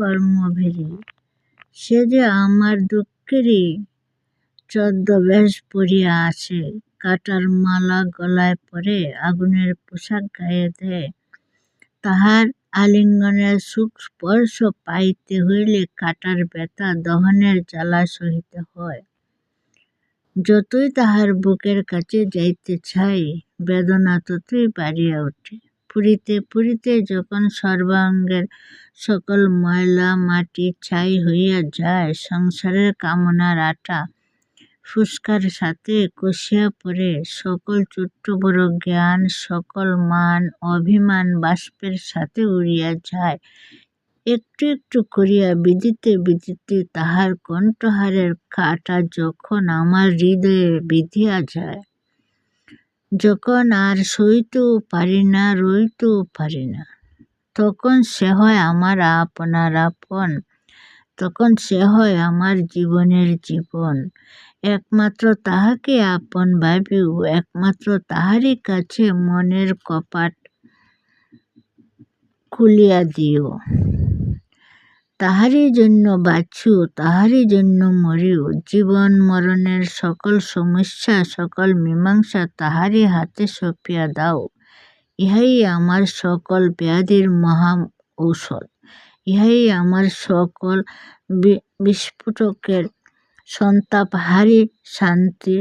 কর্মভেরী সে যে আমার দুঃখেরই ছদ্মবেশ পরিয়া আছে, কাটার মালা গলায় পরে আগুনের পোশাক গায়ে দেয়। তাহার আলিঙ্গনের সুখ স্পর্শ পাইতে হইলে কাটার ব্যথা দহনের জ্বালা সহিতে হয়। যতই তাহার বুকের কাছে যাইতে চাই, বেদনা ততই বাড়িয়া ওঠে। পুরিতে পুরিতে যখন সর্বাঙ্গের সকল ময়লা মাটি ছাই হইয়া যায়, সংসারের কামনার আটা ফুসকার সাথে কষিয়া পড়ে, সকল ছোট্ট বড় জ্ঞান, সকল মান, অভিমান বাষ্পের সাথে উড়িয়া যায়। একটু একটু করিয়া বিদিতে বিদিতে তাহার কণ্ঠহারের কাটা যখন আমার হৃদয়ে বিধিয়া যায়। যখন আর সইতেও পারি না, রইতেও পারি না। তখন সে হয় আমার আপনার আপন। তখন সে হয় আমার জীবনের জীবন। একমাত্র তাহাকে আপন ভাবিও, একমাত্র তাহারই কাছে মনের কপাট খুলিয়া দিও। তাহারই জন্য বাঁচিও তাহারই জন্য মরিও। জীবন মরণের সকল সমস্যা, সকল মীমাংসা তাহারই হাতে সঁপিয়া দাও। ইহাই আমার সকল ব্যাধির মহা ঔষধ। ইহাই আমার সকল বিস্ফোটকের সন্তাপহারী শান্তি